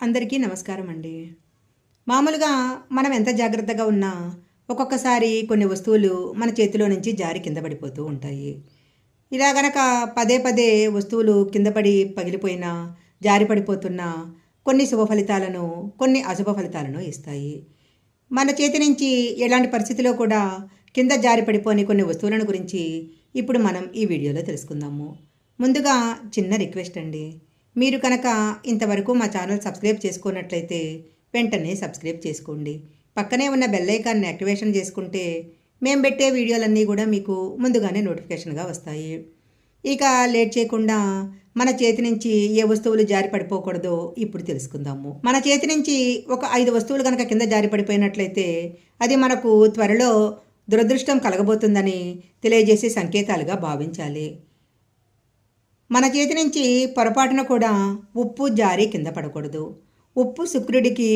అందరికీ నమస్కారం అండి మామూలుగా మనం ఎంత జాగ్రత్తగా ఉన్నా ఒక్కొక్కసారి కొన్ని వస్తువులు మన చేతిలో నుంచి జారి కింద పడిపోతూ ఉంటాయి. ఇలా గనక పదే పదే వస్తువులు కింద పడి పగిలిపోయినా జారి పడిపోతున్నా కొన్ని శుభ ఫలితాలను కొన్ని అశుభ ఫలితాలను ఇస్తాయి. మన చేతి నుంచి ఎలాంటి పరిస్థితిలో కూడా కింద జారి పడిపోని కొన్ని వస్తువులను గురించి ఇప్పుడు మనం ఈ వీడియోలో తెలుసుకుందాము. ముందుగా చిన్న రిక్వెస్ట్ అండి. మీరు కనుక ఇంతవరకు మా ఛానల్ సబ్స్క్రైబ్ చేసుకున్నట్లయితే వెంటనే సబ్స్క్రైబ్ చేసుకోండి. పక్కనే ఉన్న బెల్ ఐకాన్ని యాక్టివేషన్ చేసుకుంటే మేము పెట్టే వీడియోలన్నీ కూడా మీకు ముందుగానే నోటిఫికేషన్గా వస్తాయి. ఇక లేట్ చేయకుండా మన చేతి నుంచి ఏ వస్తువులు జారి పడిపోకూడదో ఇప్పుడు తెలుసుకుందాము. మన చేతి నుంచి ఒక ఐదు వస్తువులు కనుక కింద జారి పడిపోయినట్లయితే అది మనకు త్వరలో దురదృష్టం కలగబోతుందని తెలియజేసే సంకేతాలుగా భావించాలి. మన చేతి నుంచి పొరపాటున కూడా ఉప్పు జారి కింద పడకూడదు. ఉప్పు శుక్రుడికి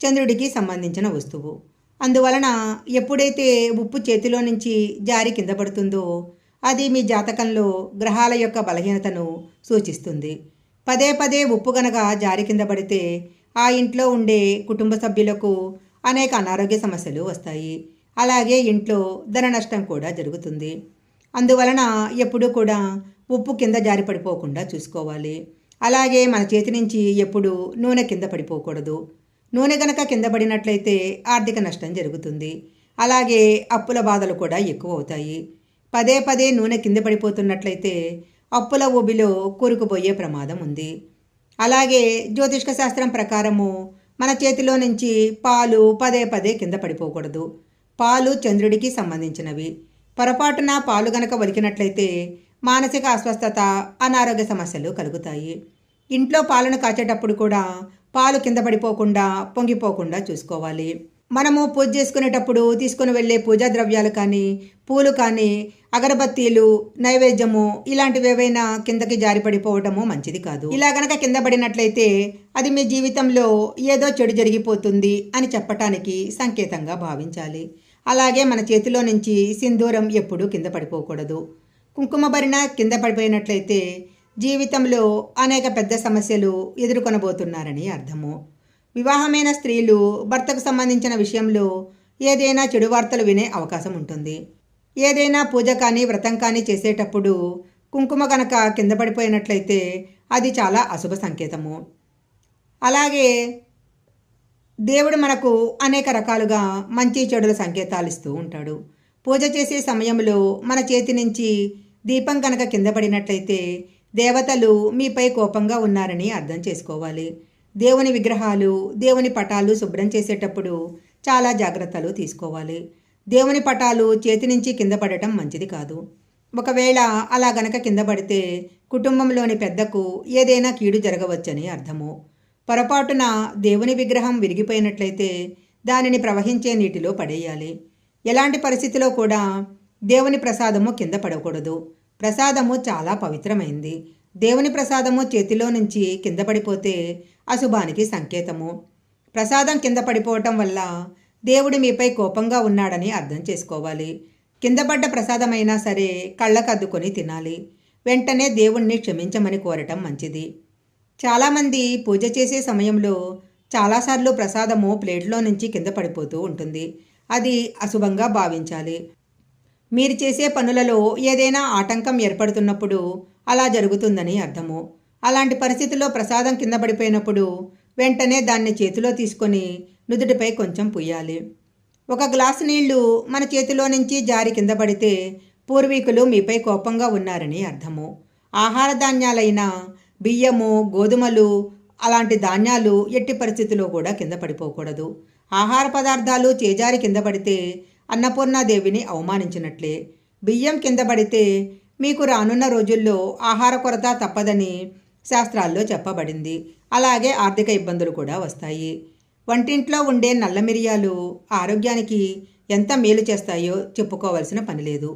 చంద్రుడికి సంబంధించిన వస్తువు. అందువలన ఎప్పుడైతే ఉప్పు చేతిలో నుంచి జారి కింద పడుతుందో అది మీ జాతకంలో గ్రహాల యొక్క బలహీనతను సూచిస్తుంది. పదే పదే ఉప్పు గనక జారి కింద పడితే ఆ ఇంట్లో ఉండే కుటుంబ సభ్యులకు అనేక అనారోగ్య సమస్యలు వస్తాయి. అలాగే ఇంట్లో ధన నష్టం కూడా జరుగుతుంది. అందువలన ఎప్పుడూ కూడా ఉప్పు కింద జారి పడిపోకుండా చూసుకోవాలి. అలాగే మన చేతి నుంచి ఎప్పుడు నూనె కింద పడిపోకూడదు. నూనె గనక కింద పడినట్లయితే ఆర్థిక నష్టం జరుగుతుంది. అలాగే అప్పుల బాధలు కూడా ఎక్కువ అవుతాయి పదే పదే నూనె కింద పడిపోతున్నట్లయితే అప్పుల ఊబిలో కూరుకుపోయే ప్రమాదం ఉంది. అలాగే జ్యోతిష్క శాస్త్రం ప్రకారము మన చేతిలో నుంచి పాలు పదే పదే కింద పడిపోకూడదు. పాలు చంద్రుడికి సంబంధించినవి. పొరపాటున పాలు గనక వలికినట్లయితే మానసిక అస్వస్థత అనారోగ్య సమస్యలు కలుగుతాయి. ఇంట్లో పాలను కాచేటప్పుడు కూడా పాలు కింద పడిపోకుండా పొంగిపోకుండా చూసుకోవాలి. మనము పూజ చేసుకునేటప్పుడు తీసుకుని వెళ్ళే పూజా ద్రవ్యాలు కానీ పూలు కానీ అగరబత్తీలు నైవేద్యము ఇలాంటివి ఏవైనా కిందకి జారి పడిపోవటము మంచిది కాదు. ఇలా గనక కింద పడినట్లయితే అది మీ జీవితంలో ఏదో చెడు జరిగిపోతుంది అని చెప్పటానికి సంకేతంగా భావించాలి. అలాగే మన చేతిలో నుంచి సింధూరం ఎప్పుడూ కింద పడిపోకూడదు. కుంకుమ కింద పడిపోయినట్లయితే జీవితంలో అనేక పెద్ద సమస్యలు ఎదుర్కొనబోతున్నారని అర్థము. వివాహమైన స్త్రీలు భర్తకు సంబంధించిన విషయంలో ఏదైనా చెడు వార్తలు వినే అవకాశం ఉంటుంది. ఏదైనా పూజ కానీ వ్రతం కానీ చేసేటప్పుడు కుంకుమ కనుక కింద పడిపోయినట్లయితే అది చాలా అశుభ సంకేతము. అలాగే దేవుడు మనకు అనేక రకాలుగా మంచి చెడుల సంకేతాలు ఇస్తూ ఉంటాడు. పూజ చేసే సమయంలో మన చేతి నుంచి దీపం కనుక కింద పడినట్లయితే దేవతలు మీపై కోపంగా ఉన్నారని అర్థం చేసుకోవాలి. దేవుని విగ్రహాలు దేవుని పటాలు శుభ్రం చేసేటప్పుడు చాలా జాగ్రత్తలు తీసుకోవాలి. దేవుని పటాలు చేతి నుంచి కింద పడటం మంచిది కాదు. ఒకవేళ అలా గనక కింద పడితే కుటుంబంలోని పెద్దకు ఏదైనా కీడు జరగవచ్చని అర్థము. పొరపాటున దేవుని విగ్రహం విరిగిపోయినట్లయితే దానిని ప్రవహించే నీటిలో పడేయాలి. ఎలాంటి పరిస్థితిలో కూడా దేవుని ప్రసాదము కింద పడకూడదు. ప్రసాదము చాలా పవిత్రమైంది. దేవుని ప్రసాదము చేతిలో నుంచి కింద పడిపోతే అశుభానికి సంకేతము. ప్రసాదం కింద పడిపోవటం వల్ల దేవుడు మీపై కోపంగా ఉన్నాడని అర్థం చేసుకోవాలి. కింద పడ్డ ప్రసాదమైనా సరే కళ్ళకద్దుకొని తినాలి. వెంటనే దేవుణ్ణి క్షమించమని కోరటం మంచిది. చాలామంది పూజ చేసే సమయంలో చాలాసార్లు ప్రసాదము ప్లేట్లో నుంచి కింద పడిపోతూ ఉంటుంది. అది అశుభంగా భావించాలి. మీరు చేసే పనులలో ఏదైనా ఆటంకం ఏర్పడుతున్నప్పుడు అలా జరుగుతుందని అర్థము. అలాంటి పరిస్థితుల్లో ప్రసాదం కింద పడిపోయినప్పుడు వెంటనే దాన్ని చేతిలో తీసుకొని నుదుటిపై కొంచెం పుయ్యాలి. ఒక గ్లాసు నీళ్ళు మన చేతిలో నుంచి జారి కింద పడితే పూర్వీకులు మీపై కోపంగా ఉన్నారని అర్థము. ఆహార ధాన్యాలైన బియ్యము గోధుమలు అలాంటి ధాన్యాలు ఎట్టి పరిస్థితిలో కూడా కింద పడిపోకూడదు. ఆహార పదార్థాలు చేజారి కింద పడితే అన్నపూర్ణాదేవిని అవమానించినట్లే. బియ్యం కింద పడితే మీకు రానున్న రోజుల్లో ఆహార కొరత తప్పదని శాస్త్రాల్లో చెప్పబడింది. అలాగే ఆర్థిక ఇబ్బందులు కూడా వస్తాయి. వంటింట్లో ఉండే నల్ల మిరియాలు ఆరోగ్యానికి ఎంత మేలు చేస్తాయో చెప్పుకోవాల్సిన పని లేదు.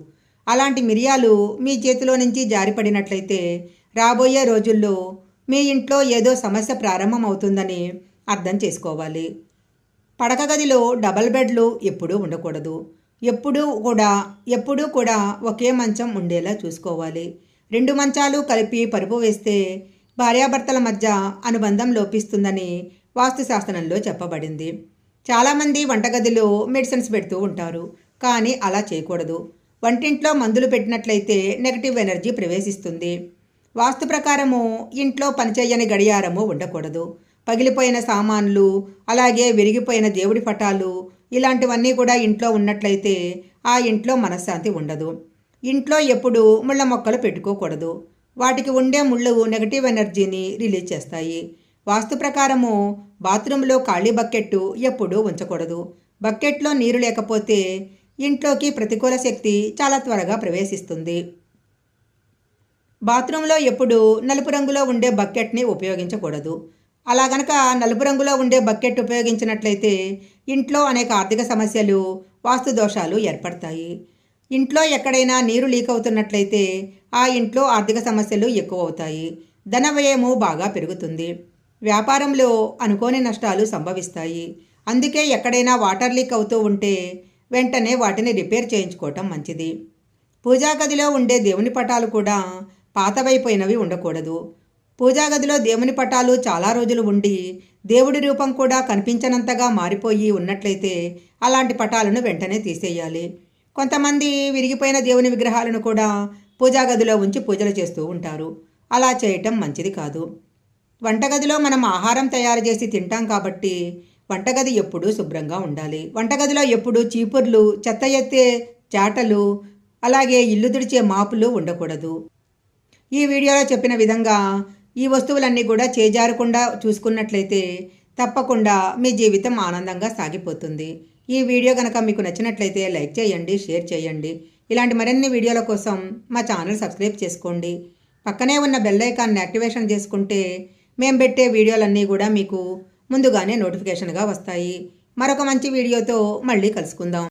అలాంటి మిరియాలు మీ చేతిలో నుంచి జారిపడినట్లయితే రాబోయే రోజుల్లో మీ ఇంట్లో ఏదో సమస్య ప్రారంభమవుతుందని అర్థం చేసుకోవాలి. పడక గదిలో డబల్ బెడ్లు ఎప్పుడూ ఉండకూడదు. ఎప్పుడూ కూడా ఎప్పుడూ కూడా ఒకే మంచం ఉండేలా చూసుకోవాలి. రెండు మంచాలు కలిపి పరుపు వేస్తే భార్యాభర్తల మధ్య అనుబంధం లోపిస్తుందని వాస్తుశాస్త్రంలో చెప్పబడింది. చాలామంది వంటగదిలో మెడిసిన్స్ పెడుతూ ఉంటారు కానీ అలా చేయకూడదు. వంటింట్లో మందులు పెట్టినట్లయితే నెగటివ్ ఎనర్జీ ప్రవేశిస్తుంది. వాస్తు ప్రకారము ఇంట్లో పనిచేయని గడియారము ఉండకూడదు. పగిలిపోయిన సామాన్లు అలాగే విరిగిపోయిన దేవుడి పటాలు ఇలాంటివన్నీ కూడా ఇంట్లో ఉన్నట్లయితే ఆ ఇంట్లో మనశ్శాంతి ఉండదు. ఇంట్లో ఎప్పుడు ముళ్ళ మొక్కలు పెట్టుకోకూడదు. వాటికి ఉండే ముళ్ళు నెగటివ్ ఎనర్జీని రిలీజ్ చేస్తాయి. వాస్తు ప్రకారము బాత్రూంలో ఖాళీ బకెట్టు ఎప్పుడూ ఉంచకూడదు. బకెట్లో నీరు లేకపోతే ఇంట్లోకి ప్రతికూల శక్తి చాలా త్వరగా ప్రవేశిస్తుంది. బాత్రూంలో ఎప్పుడు నలుపు రంగులో ఉండే బకెట్ని ఉపయోగించకూడదు. అలా గనక నలుపు రంగులో ఉండే బకెట్ ఉపయోగించినట్లయితే ఇంట్లో అనేక ఆర్థిక సమస్యలు వాస్తు దోషాలు ఏర్పడతాయి. ఇంట్లో ఎక్కడైనా నీరు లీక్ అవుతున్నట్లయితే ఆ ఇంట్లో ఆర్థిక సమస్యలు ఎక్కువ అవుతాయి ధన వ్యయము బాగా పెరుగుతుంది. వ్యాపారంలో అనుకోని నష్టాలు సంభవిస్తాయి. అందుకే ఎక్కడైనా వాటర్ లీక్ అవుతూ ఉంటే వెంటనే వాటిని రిపేర్ చేయించుకోవటం మంచిది. పూజా గదిలో ఉండే దేవుని పటాలు కూడా పాతవైపోయినవి ఉండకూడదు. పూజాగదిలో దేవుని పటాలు చాలా రోజులు ఉండి దేవుడి రూపం కూడా కనిపించనంతగా మారిపోయి ఉన్నట్లయితే అలాంటి పటాలను వెంటనే తీసేయాలి. కొంతమంది విరిగిపోయిన దేవుని విగ్రహాలను కూడా పూజా గదిలో ఉంచి పూజలు చేస్తూ ఉంటారు. అలా చేయటం మంచిది కాదు. వంటగదిలో మనం ఆహారం తయారు చేసి తింటాం కాబట్టి వంటగది ఎప్పుడూ శుభ్రంగా ఉండాలి. వంటగదిలో ఎప్పుడూ చీపుర్లు చెత్త ఎత్తే చాటలు అలాగే ఇల్లు తుడిచే మాపులు ఉండకూడదు. ఈ వీడియోలో చెప్పిన విధంగా ఈ వస్తువులన్నీ కూడా చేజారకుండా చూసుకున్నట్లయితే తప్పకుండా మీ జీవితం ఆనందంగా సాగిపోతుంది. ఈ వీడియో కనుక మీకు నచ్చినట్లయితే లైక్ చేయండి షేర్ చేయండి. ఇలాంటి మరిన్ని వీడియోల కోసం మా ఛానల్ సబ్స్క్రైబ్ చేసుకోండి. పక్కనే ఉన్న బెల్ ఐకాన్ని యాక్టివేషన్ చేసుకుంటే మేము పెట్టే వీడియోలన్నీ కూడా మీకు ముందుగానే నోటిఫికేషన్గా వస్తాయి. మరొక మంచి వీడియోతో మళ్ళీ కలుసుకుందాం.